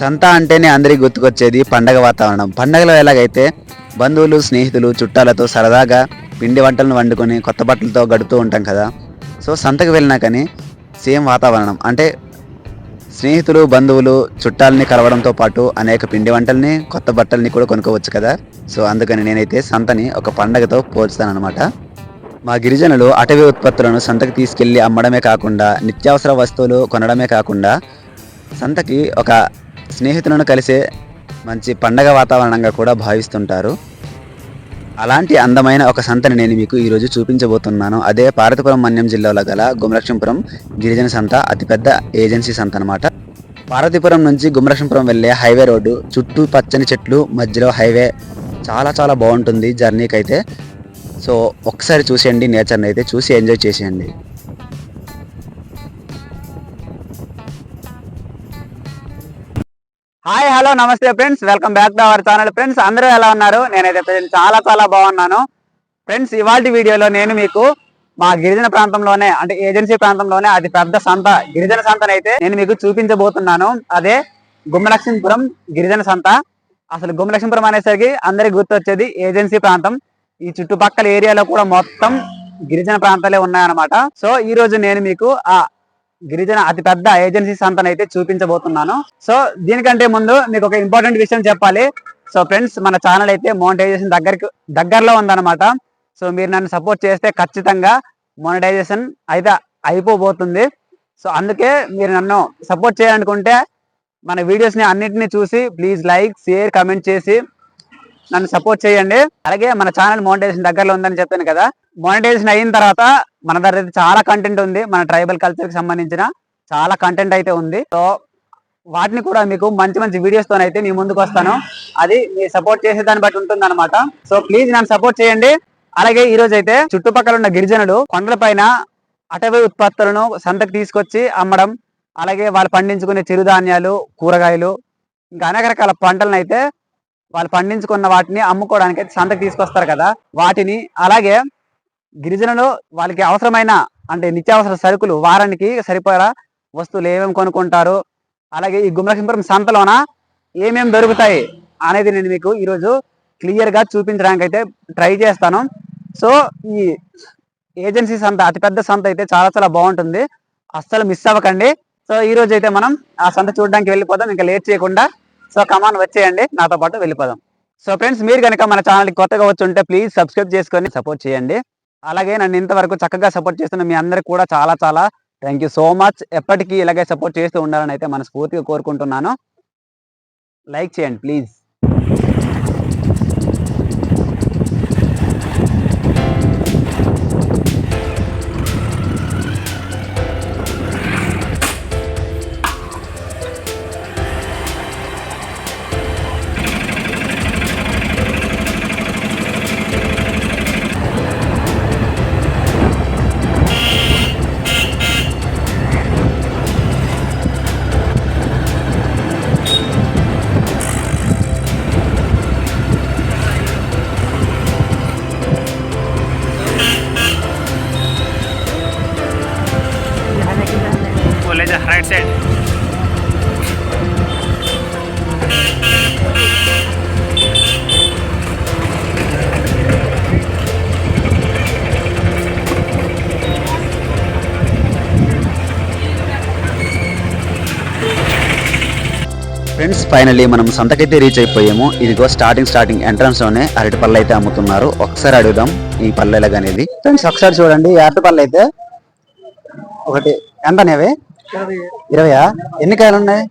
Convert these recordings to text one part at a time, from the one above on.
సంత అంటేనే అందరికి గుర్తుకొచ్చేది పండగ వాతావరణం. పండగలో ఎలాగైతే బంధువులు స్నేహితులు చుట్టాలతో సరదాగా పిండి వంటలను వండుకొని కొత్త బట్టలతో గడుపుతూ ఉంటాం కదా. సో సంతకు వెళ్ళినా కానీ సేమ్ వాతావరణం. అంటే స్నేహితులు బంధువులు చుట్టాలని కలవడంతో పాటు అనేక పిండి వంటల్ని కొత్త బట్టల్ని కూడా కొనుక్కోవచ్చు కదా. సో అందుకని నేనైతే సంతని ఒక పండగతో పోల్చుతానమాట మా గిరిజనులు అటవీ ఉత్పత్తులను సంతకు తీసుకెళ్ళి అమ్మడమే కాకుండా నిత్యావసర వస్తువులు కొనడమే కాకుండా సంతకి ఒక స్నేహితులను కలిసే మంచి పండగ వాతావరణంగా కూడా భావిస్తుంటారు. అలాంటి అందమైన ఒక సంతని నేను మీకు ఈరోజు చూపించబోతున్నాను. అదే పార్వతీపురం మన్యం జిల్లాలో గల గుమలక్ష్మీపురం గిరిజన సంత అతిపెద్ద ఏజెన్సీ సంత అనమాట పార్వతీపురం నుంచి గుమలక్ష్మీపురం వెళ్ళే హైవే రోడ్డు చుట్టూ పచ్చని చెట్లు మధ్యలో హైవే చాలా చాలా బాగుంటుంది జర్నీకి అయితే సో ఒకసారి చూసేయండి నేచర్ని అయితే చూసి ఎంజాయ్ చేసేయండి. హలో నమస్తే friends. Welcome back to our channel. Friends అందరూ ఎలా ఉన్నారు? నేనైతే present చాలా చాలా బాగున్నాను. ఫ్రెండ్స్ ఇవాళ వీడియోలో నేను మీకు మా గిరిజన ప్రాంతంలోనే అంటే ఏజెన్సీ ప్రాంతంలోనే అతి పెద్ద సంత గిరిజన సంతనైతే నేను మీకు చూపించబోతున్నాను. అదే గుమ్మలక్ష్మీపురం గిరిజన సంత. అసలు గుమ్మలక్ష్మీపురం అనేసరికి అందరికి గుర్తొచ్చేది ఏజెన్సీ ప్రాంతం. ఈ చుట్టుపక్కల ఏరియాలో కూడా మొత్తం గిరిజన ప్రాంతాలే ఉన్నాయన్నమాట. సో ఈ రోజు నేను మీకు ఆ గిరిజన అతి పెద్ద ఏజెన్సీ సంతనైతే అయితే చూపించబోతున్నాను. సో దీనికంటే ముందు మీకు ఒక ఇంపార్టెంట్ విషయం చెప్పాలి. సో ఫ్రెండ్స్ మన ఛానల్ అయితే మోనిటైజేషన్ దగ్గరికి దగ్గరలో ఉందన్నమాట. సో మీరు నన్ను సపోర్ట్ చేస్తే ఖచ్చితంగా మోనిటైజేషన్ అయితే అయిపోబోతుంది. సో అందుకే మీరు నన్ను సపోర్ట్ చేయాలనుకుంటే మన వీడియోస్ని ని చూసి ప్లీజ్ లైక్ షేర్ కమెంట్ చేసి నన్ను సపోర్ట్ చేయండి. అలాగే మన ఛానల్ మోనిటైజేషన్ దగ్గరలో ఉందని చెప్పాను కదా. మోనిటైజేషన్ అయిన తర్వాత మన దగ్గర చాలా కంటెంట్ ఉంది. మన ట్రైబల్ కల్చర్కి సంబంధించిన చాలా కంటెంట్ అయితే ఉంది. సో వాటిని కూడా మీకు మంచి మంచి వీడియోస్తో అయితే మీ ముందుకు వస్తాను. అది మీ సపోర్ట్ చేసే దాన్ని బట్టి ఉంటుంది అనమాట సో ప్లీజ్ నన్ను సపోర్ట్ చేయండి. అలాగే ఈ రోజు అయితే చుట్టుపక్కల ఉన్న గిరిజనులు కొండలపైన అటవీ ఉత్పత్తులను సంతకు తీసుకొచ్చి అమ్మడం అలాగే వాళ్ళు పండించుకునే చిరుధాన్యాలు కూరగాయలు ఇంకా అనేక రకాల పంటలను అయితే వాళ్ళు పండించుకున్న వాటిని అమ్ముకోవడానికి అయితే సంతకు తీసుకొస్తారు కదా. వాటిని అలాగే గిరిజనులు వాళ్ళకి అవసరమైన అంటే నిత్యావసర సరుకులు వారానికి సరిపడా వస్తువులు ఏమేమి కొనుక్కుంటారు అలాగే ఈ గుమ్మలక్ష్మీపురం సంతలోన ఏమేమి దొరుకుతాయి అనేది నేను మీకు ఈరోజు క్లియర్గా చూపించడానికి అయితే ట్రై చేస్తాను. సో ఈ ఏజెన్సీ సంత అతిపెద్ద సంత అయితే చాలా చాలా బాగుంటుంది. అస్సలు మిస్ అవ్వకండి. సో ఈ రోజు అయితే మనం ఆ సంత చూడడానికి వెళ్ళిపోదాం. ఇంకా లేట్ చేయకుండా సో కమాన్ వచ్చేయండి. నాతో పాటు వెళ్ళిపోదాం. సో ఫ్రెండ్స్ మీరు కనుక మన ఛానల్కి కొత్తగా వచ్చి ఉంటే ప్లీజ్ సబ్స్క్రైబ్ చేసుకొని సపోర్ట్ చేయండి. అలాగే నన్ను ఇంతవరకు చక్కగా సపోర్ట్ చేస్తున్న మీ అందరికి కూడా చాలా చాలా థ్యాంక్ యూ సో మచ్ ఎప్పటికీ ఇలాగే సపోర్ట్ చేస్తూ ఉండాలని అయితే మనస్ఫూర్తిగా కోరుకుంటున్నాను. లైక్ చేయండి please college right side friends finally మనం సంతకైతే రీచ్ అయిపోయాము. ఇదిగో స్టార్టింగ్ స్టార్టింగ్ ఎంట్రన్స్లోనే అరటి పళ్ళు అయితే అమ్ముతున్నారు. ఒకసారి అడుగుదాం ఈ పల్లెలగా అనేది ఫ్రెండ్స్ ఒకసారి చూడండి అరటి పళ్ళు అయితే ఒకటి ఎంత అనేవి ఇరవయా? ఎన్ని కాయలు ఉన్నాయి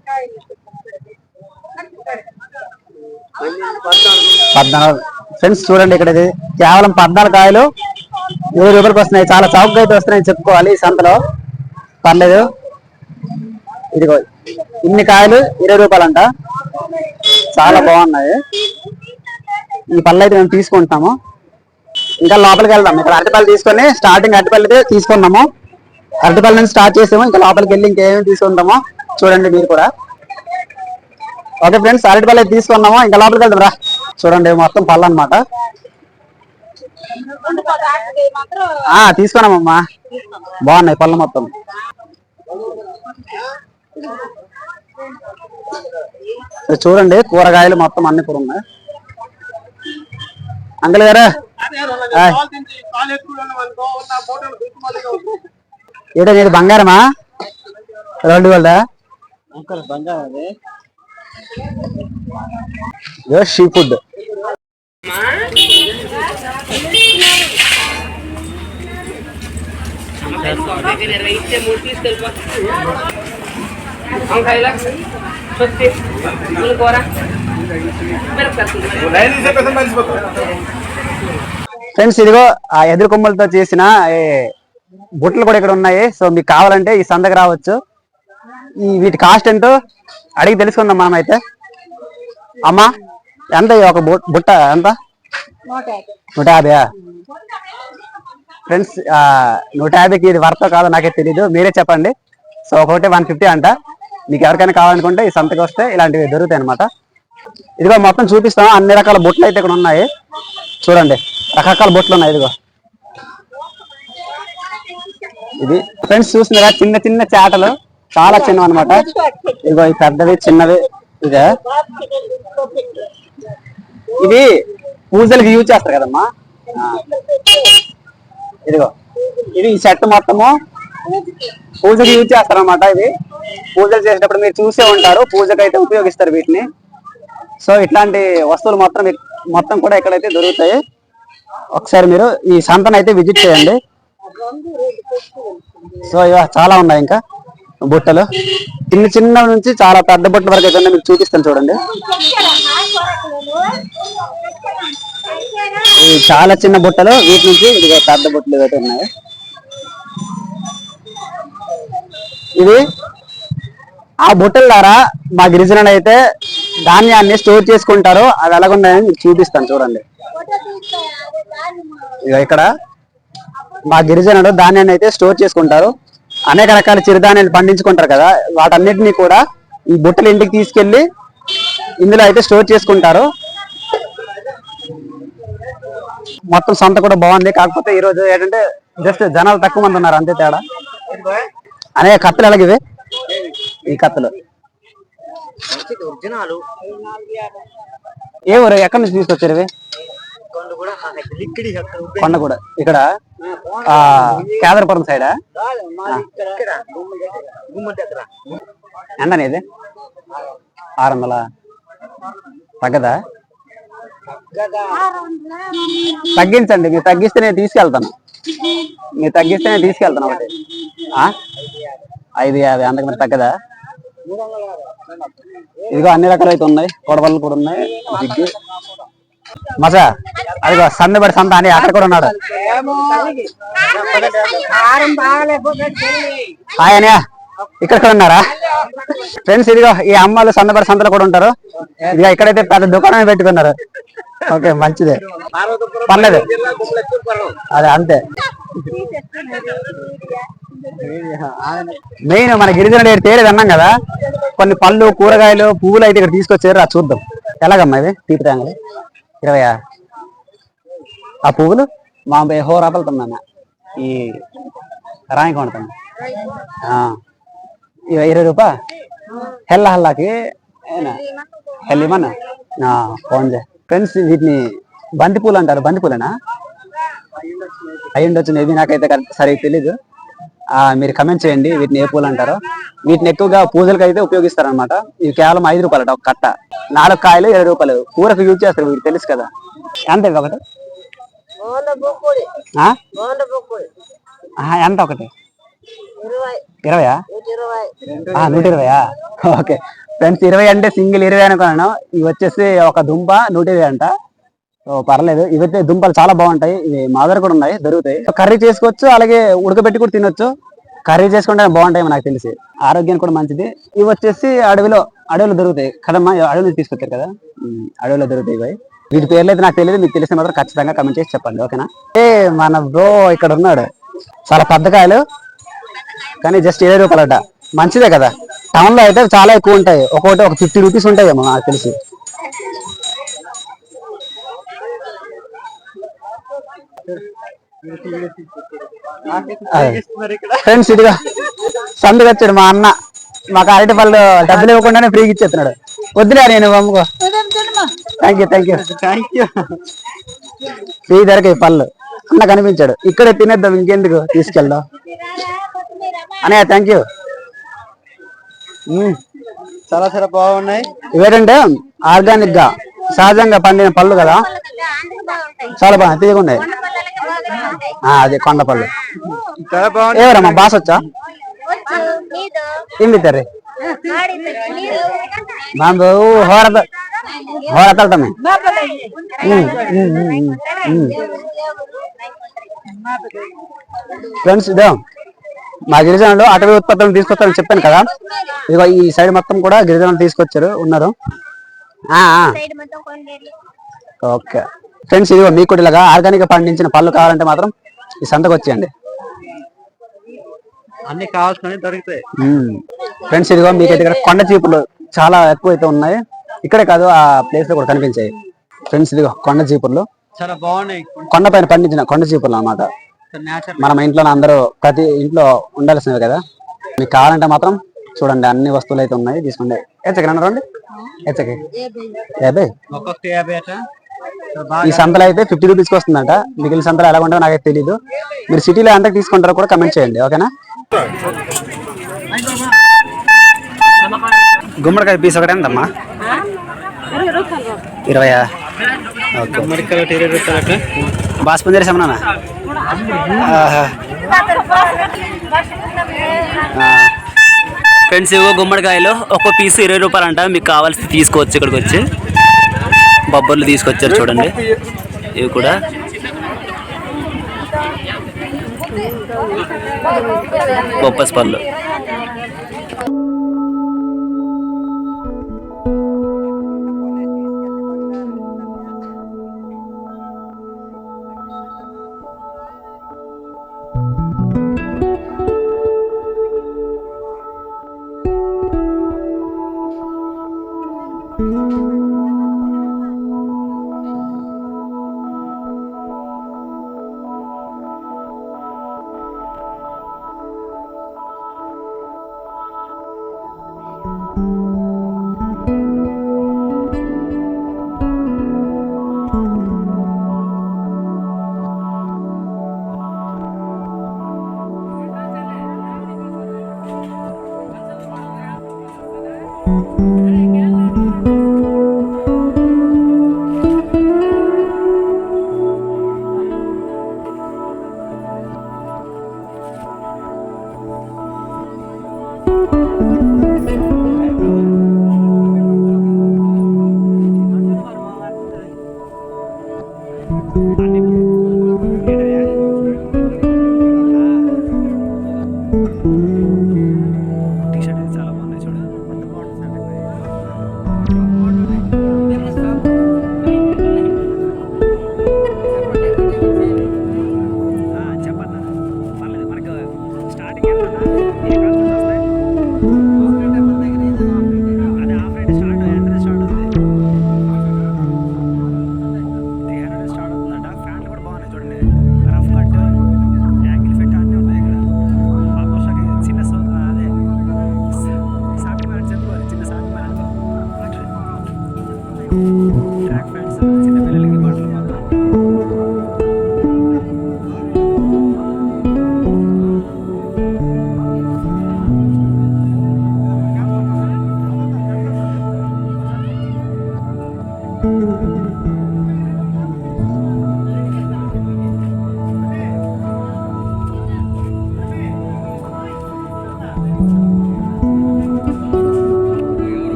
పద్నాలుగు. ఫ్రెండ్స్ చూడండి ఇక్కడ ఇది. కేవలం పద్నాలుగు కాయలు. ఇరవై రూపాయలకు వస్తున్నాయి. చాలా చౌకగా అయితే వస్తున్నాయి. చెప్పుకోవాలి ఈ సంతలో. పర్లేదు. ఇదిగో ఇన్ని కాయలు ఇరవై రూపాయలంట. చాలా బాగున్నాయి. ఈ పళ్ళు అయితే మేము తీసుకుంటాము ఇంకా లోపలికి వెళ్దాం. ఇక్కడ అరటిపల్లి తీసుకొని స్టార్టింగ్ అరటిపల్లి తీసుకున్నాము. అరటిపల్లి నుంచి స్టార్ట్ చేసాము. ఇంకా లోపలికి వెళ్ళి ఇంకేమేమి తీసుకుంటామో చూడండి మీరు కూడా. ఓకే ఫ్రెండ్స్ అరటిపల్లి తీసుకున్నాము. ఇంకా లోపలికి వెళ్దాం రా. చూడండి మొత్తం పళ్ళు అనమాట ఆ తీసుకున్నామమ్మా. బాగున్నాయి పళ్ళు మొత్తం. చూడండి కూరగాయలు మొత్తం అన్ని కూడా ఉన్నాయి. అంకుల్ గారు ఏంటో ఇది బంగారమా? రెండు వాళ్ళ సీ ఫుడ్. ఫ్రెండ్స్ ఇదిగో ఆ ఎదురు కొమ్మలతో చేసిన ఏ, బుట్టలు కూడా ఇక్కడ ఉన్నాయి. సో మీకు కావాలంటే ఈ సందకి రావచ్చు. ఈ వీటి కాస్ట్ ఎంతో? అడిగి తెలుసుకుందాం మనం అయితే అమ్మా ఎంత ఒక బుట్ట? ఎంత? నూట యాభై ఫ్రెండ్స్ నూట యాభైకి ఇది వర్త కాదో నాకే తెలియదు మీరే చెప్పండి. సో ఒకటి వన్ ఫిఫ్టీ అంట. మీకు ఎవరికైనా కావాలనుకుంటే ఈ సంతకి వస్తే ఇలాంటివి దొరుకుతాయి అనమాట ఇదిగో మొత్తం చూపిస్తాం అన్ని రకాల బుట్లు అయితే ఇక్కడ ఉన్నాయి. చూడండి. రకరకాల బొట్లు ఉన్నాయి ఇదిగో. ఇది ఫ్రెండ్స్ చూస్తున్నారా? చిన్న చిన్న చేటలు. చాలా చిన్నవి అనమాట ఇదిగో ఈ పెద్దవి చిన్నవి. ఇదే. ఇది పూజలకి యూజ్ చేస్తారు కదమ్మా? ఇదిగో. ఇది ఈ సెట్ మొత్తము పూజకి యూజ్ చేస్తారు అనమాట ఇది పూజలు చేసేటప్పుడు మీరు చూసే ఉంటారు. పూజకు అయితే ఉపయోగిస్తారు వీటిని. సో ఇట్లాంటి వస్తువులు మొత్తం మొత్తం కూడా ఇక్కడైతే దొరుకుతాయి. ఒకసారి మీరు ఈ సంతను అయితే విజిట్ చేయండి. సో ఇవ చాలా ఉన్నాయి ఇంకా బుట్టలు. చిన్న చిన్న నుంచి చాలా పెద్ద బుట్టల వరకు అయితే మీకు చూపిస్తాను చూడండి. ఈ చాలా చిన్న బుట్టలు. వీటి నుంచి ఇదిగో పెద్ద బుట్టలు అయితే ఉన్నాయి. ఇది ఆ బుట్టల ద్వారా మా గిరిజనులు అయితే ధాన్యాన్ని స్టోర్ చేసుకుంటారు. అది ఎలాగున్నాయని మీకు చూపిస్తాను చూడండి. ఇక్కడ మా గిరిజనులు ధాన్యాన్ని అయితే స్టోర్ చేసుకుంటారు. అనేక రకాల చిరుధాన్యాలు పండించుకుంటారు కదా. వాటన్నిటిని కూడా ఈ బుట్టలు ఇంటికి తీసుకెళ్ళి ఇందులో అయితే స్టోర్ చేసుకుంటారు. మొత్తం సంత కూడా బాగుంది. కాకపోతే ఈ రోజు ఏంటంటే జస్ట్ జనాలు తక్కువ మంది ఉన్నారు. అంతే తేడా. అనేక కత్తులు ఎలాగివి ఈ కత్తులు. ఏ ఊరు? ఎక్కడి నుంచి తీసుకొచ్చారు ఇవి? కొండ కూడా ఇక్కడ ఆ కేదరపురం సైడా ఎంత ఇది? ఆరు వందల తగ్గదా? తగ్గించండి మీరు తగ్గిస్తే నేను తీసుకెళ్తాను. మీరు తగ్గిస్తే నేను తీసుకెళ్తాను ఒకటి. ఆ? ఐదు యాభై అంతకు మీరు తగ్గదా? ఇదిగో అన్ని రకాలు అయితే ఉన్నాయి కొడవళ్ళు కూడా ఉన్నాయి జిగ్గు. మజా. అదిగో సందబడి సంత అని అక్కడ కూడా ఉన్నాడు. హాయ్ ఇక్కడ కూడా ఉన్నారా? ఫ్రెండ్స్ ఇదిగో ఈ అమ్మాయిలు సందబడి సంతలో కూడా ఉంటారు. ఇదిగో ఇక్కడైతే పెద్ద దుకాణం పెట్టుకున్నారు. ఓకే మంచిదే. పర్లేదు. అదే అంతే. మెయిన్ మన గిరిజనుడు ఏడు తేలేదు అన్నాం కదా. కొన్ని పళ్ళు కూరగాయలు పువ్వులు అయితే ఇక్కడ తీసుకొచ్చారు. అది చూద్దాం. ఎలాగమ్మా ఇది? తీపి ఇరవయా? ఆ పువ్వులు? మా హో రాపలుతున్నాను ఈ రాయి కొడుతాను ఇరవై రూపా హెల్ల హల్లాకి హెల్లిమన్నా ఫోన్ చే ఫ్రెండ్స్ వీటిని బంతి పూలు అంటారు బంతి పూలేనా మేబీ నాకైతే సరిగ్గా తెలీదు. మీరు కమెంట్ చేయండి వీటిని ఏ పూలు అంటారో. వీటిని ఎక్కువగా పూజలకు అయితే ఉపయోగిస్తారు అనమాట ఇవి కేవలం ఐదు రూపాయలు ఒక కట్ట. నాలుగు కాయలు ఇరవై రూపాయలు. కూరకు యూజ్ చేస్తారు వీరికి తెలుసు కదా. ఎంత ఇవి ఒకటి? ఎంత ఒకటి? ఇరవయా? నూట ఇరవయా? ఓకే. ఫ్రెండ్స్ ఇరవై అంటే సింగిల్ ఇరవై అనుకున్నాను. ఇవి వచ్చేసి ఒక దుంప నూట ఇరవై అంట. సో పర్లేదు. ఇవైతే దుంపలు చాలా బాగుంటాయి. ఇవి మా దగ్గర కూడా ఉన్నాయి దొరుకుతాయి. కర్రీ చేసుకోవచ్చు అలాగే ఉడకబెట్టి కూడా తినొచ్చు. కర్రీ చేసుకుంటే బాగుంటాయి నాకు తెలిసి. ఆరోగ్యానికి కూడా మంచిది. ఇవి వచ్చేసి అడవిలో అడవిలో దొరుకుతాయి. కదమ్మా అడవిలో తీసుకొచ్చారు కదా? అడవిలో దొరుకుతాయి ఇవి. వీటి పేర్లు అయితే నాకు తెలియదు మీకు తెలిసిన మాత్రం ఖచ్చితంగా కమెంట్ చేసి చెప్పండి ఓకేనా? ఏ మన బ్రో ఇక్కడ ఉన్నాడు. చాలా పెద్ద కాయలు కానీ జస్ట్ ఇరవై రూపాయలట. మంచిదే కదా. టౌన్లో అయితే చాలా ఎక్కువ ఉంటాయి. ఒక్కొక్కటి ఒక ఫిఫ్టీ రూపీస్ ఉంటాయేమో నాకు తెలిసి. ఫ్రెండ్స్ ఇదిగా. సందుకు వచ్చాడు మా అన్న. మాకు అరటి పళ్ళు డబ్బులు ఇవ్వకుండానే ఫ్రీగా ఇచ్చేస్తున్నాడు. వద్దులే నేను అమ్ముకో. Thank you thank you thank you free ధరకే ఈ పళ్ళు. అన్న కనిపించాడు. ఇక్కడే తినేద్దాం ఇంకెందుకు? తీసుకెళ్దాం. అన్నయ్య థ్యాంక్ యూ చాలా చాలా బాగున్నాయి. ఇవేంటంటే ఆర్గానిక్గా సహజంగా పండిన పళ్ళు కదా. చాలా బాగా తీయకున్నాయి ఆ, అదే కొండ పళ్ళు చాలా బాగుంది ఏవరమ్మా బాస్ వచ్చా? ఏం బిత్తారు బాంబు హోరత హోరతల్టమే ఫ్రెండ్స్ ఇదో మా గిరిజనులు అటవీ ఉత్పత్తులను తీసుకొస్తారని చెప్పాను కదా. ఇదిగో ఈ సైడ్ మొత్తం కూడా గిరిజనులు తీసుకొచ్చారు ఉన్నారు. ఓకే. ఫ్రెండ్స్ ఇదిగో మీకు కూడా ఇలాగా ఆర్గానిక్గా పండించిన పళ్ళు కావాలంటే మాత్రం ఈ సంతకు వచ్చేయండి. అన్ని కావాల్సిన దొరుకుతాయి. ఫ్రెండ్స్ ఇదిగో మీకు ఇక్కడ కొండ చీపులు చాలా ఎక్కువ అయితే ఉన్నాయి. ఇక్కడే కాదు ఆ ప్లేస్లో కూడా కనిపించాయి. ఫ్రెండ్స్ ఇదిగో కొండ చీపుర్లు చాలా బాగున్నాయి. కొండ పైన పండించిన కొండ చీపుర్లు అన్నమాట. నేచురల్ మనం ఇంట్లో అందరూ ప్రతి ఇంట్లో ఉండాల్సినవి కదా. మీకు కావాలంటే మాత్రం చూడండి అన్ని వస్తువులు అయితే ఉన్నాయి. తీసుకోండి. ఎచ్చకి రండి. ఎచ్చకి యాభై ఒక్కొక్క యాభై అట. ఈ సంతలో అయితే ఫిఫ్టీ రూపీస్కి వస్తుందంట. మిగిలిన సంతలో ఎలా ఉంటుందో నాకైతే తెలియదు మీరు సిటీలో ఎంత తీసుకుంటారో కూడా కమెంట్ చేయండి ఓకేనా? గుమ్మడికాయ పీస్ ఒకటే ఉందమ్మా ఇరవయా? ఓకే. ఇరవై రైస్ ఏమన్నా? ఫ్రెండ్స్ ఇవో గుమ్మడికాయలు ఒక్కో పీస్ ఇరవై రూపాయలు అంట మీకు కావాల్సి తీసుకోవచ్చు ఇక్కడికి వచ్చి బొబ్బర్లు తీసుకొచ్చారు చూడండి. ఇవి కూడా. బొప్పస్ పళ్ళు.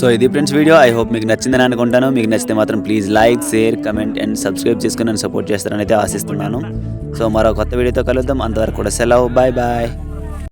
సో ఇది ఫ్రెండ్స్ వీడియో. ఐ హోప్ మీకు నచ్చిందని అనుకుంటాను. మీకు నచ్చితే మాత్రం please like share comment and subscribe చేసుకుని నన్ను సపోర్ట్ చేస్తారని అయితే ఆశిస్తున్నాను. సో మరో కొత్త వీడియోతో కలుద్దాం. అంతవరకు కూడా సెలవు. Bye bye